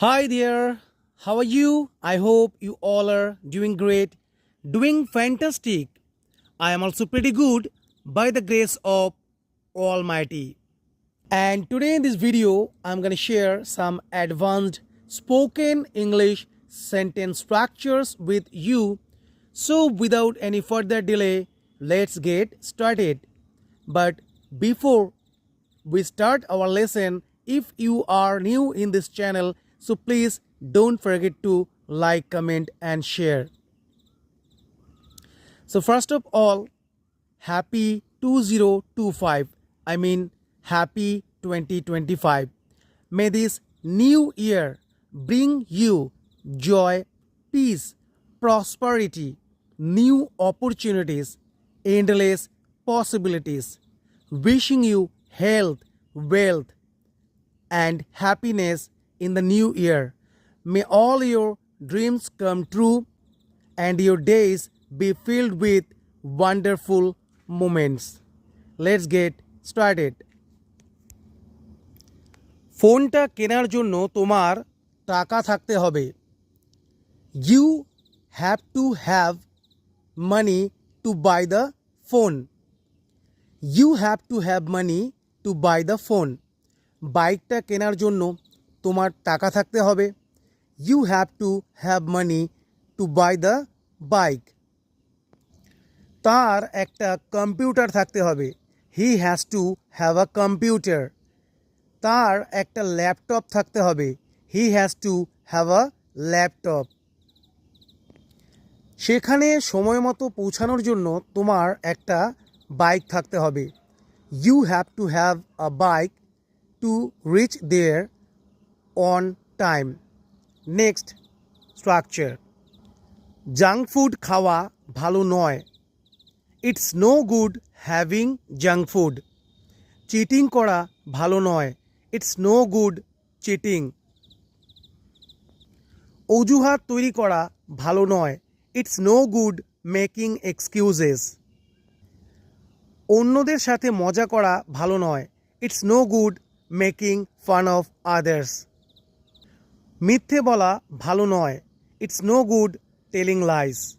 Hi there, how are you? I hope you all are doing great, doing fantastic. I am also pretty good by the grace of Almighty. And today in this video, I'm going to share some advanced spoken English sentence structures with you. So, without any further delay, let's get started. But before we start our lesson, if you are new in this channel, so please don't forget to like, comment, and share. So, first of all, happy 2025. I mean, happy 2025. May this new year bring you joy, peace, prosperity, new opportunities, endless possibilities. Wishing you health, wealth, and happiness in the new year. May all your dreams come true and your days be filled with wonderful moments. Let's get started. ফোনটা কেনার জন্য তোমার টাকা থাকতে হবে you have to have money to buy the phone you have to have money to buy the phone বাইকটা কেনার জন্য তোমার টাকা থাকতে হবে। You have to have money to buy the bike তার একটা কম্পিউটার থাকতে হবে। He has to have a computer তার একটা ল্যাপটপ থাকতে হবে। He has to have a laptop সেখানে সময় মতো পৌঁছানোর জন্য তোমার একটা বাইক থাকতে হবে। You have to have a bike to reach there on time next structure junk food খাওয়া ভালো নয়। It's no good having junk food cheating করা ভালো নয়। ইটস নো গুড চিটিং অজুহাত তৈরি করা ভালো নয়। It's no good making excuses অন্যদের সাথে মজা করা ভালো নয়। It's no good making fun of others মিথ্যে বলা ভালো নয়। It's no good telling lies